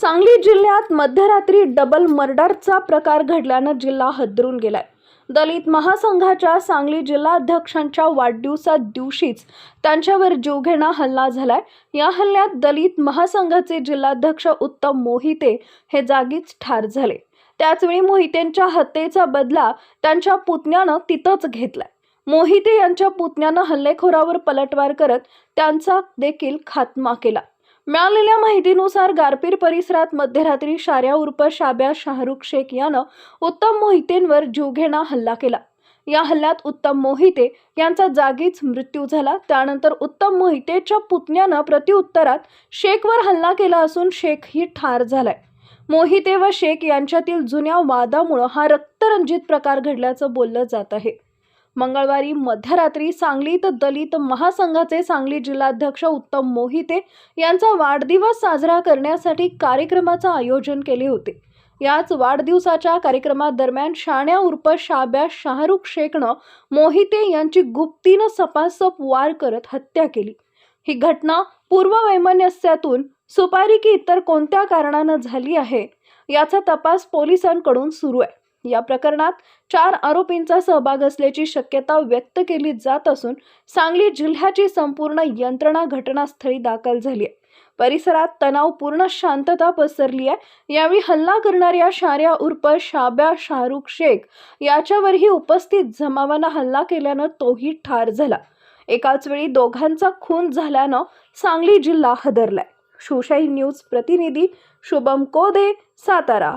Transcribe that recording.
सांगली जिल्ह्यात मध्यरात्री डबल मर्डरचा प्रकार घडल्यानं जिल्हा हदरून गेलाय. दलित महासंघाच्या सांगली जिल्हाध्यक्षांच्या वाढदिवसा दिवशीच त्यांच्यावर जीवघेणा हल्ला झालाय. या हल्ल्यात दलित महासंघाचे जिल्हाध्यक्ष उत्तम मोहिते हे जागीच ठार झाले. त्याचवेळी मोहितेंच्या हत्येचा बदला त्यांच्या पुतण्यानं तिथंच घेतलाय. मोहिते यांच्या पुतण्यानं हल्लेखोरावर पलटवार करत त्यांचा देखील खात्मा केला. मिळालेल्या माहितीनुसार गारपीर परिसरात मध्यरात्री शार्या उर्फ शाब्या शाहरुख शेख यानं उत्तम मोहितेंवर जीवघेणा हल्ला केला. या हल्ल्यात उत्तम मोहिते यांचा जागीच मृत्यू झाला. त्यानंतर उत्तम मोहितेच्या पुतण्यानं प्रतिउत्तरात शेखवर हल्ला केला असून शेख ही ठार झालाय. मोहिते व शेख यांच्यातील जुन्या वादामुळं हा रक्तरंजित प्रकार घडल्याचं बोललं जात आहे. मंगळवारी मध्यरात्री सांगलीत दलित महासंघाचे सांगली जिल्हाध्यक्ष उत्तम मोहिते यांचा वाढदिवस साजरा करण्यासाठी कार्यक्रमाचं आयोजन केले होते. याच वाढदिवसाच्या कार्यक्रमादरम्यान शाण्या उर्फ शाब्या शाहरुख शेखनं मोहिते यांची गुप्तीनं सपासप वार करत हत्या केली. ही घटना पूर्ववैमनस्यातून सुपारी की इतर कोणत्या कारणानं झाली आहे? याचा तपास पोलिसांकडून सुरू आहे. या प्रकरणात चार आरोपींचा सहभाग असल्याची शक्यता व्यक्त केली जात असून सांगली जिल्ह्याची संपूर्ण यंत्रणा घटनास्थळी दाखल झाली आहे. परिसरात तणावपूर्ण शांतता पसरली आहे. यावेळी हल्ला करणाऱ्या शार्या उर्फ शाब्या शाहरुख शेख याच्यावरही उपस्थित जमावानं हल्ला केल्यानं तोही ठार झाला. एकाच वेळी दोघांचा खून झाल्यानं सांगली जिल्हा हदरलाय. शिवशाही न्यूज प्रतिनिधी शुभम कोदे सातारा.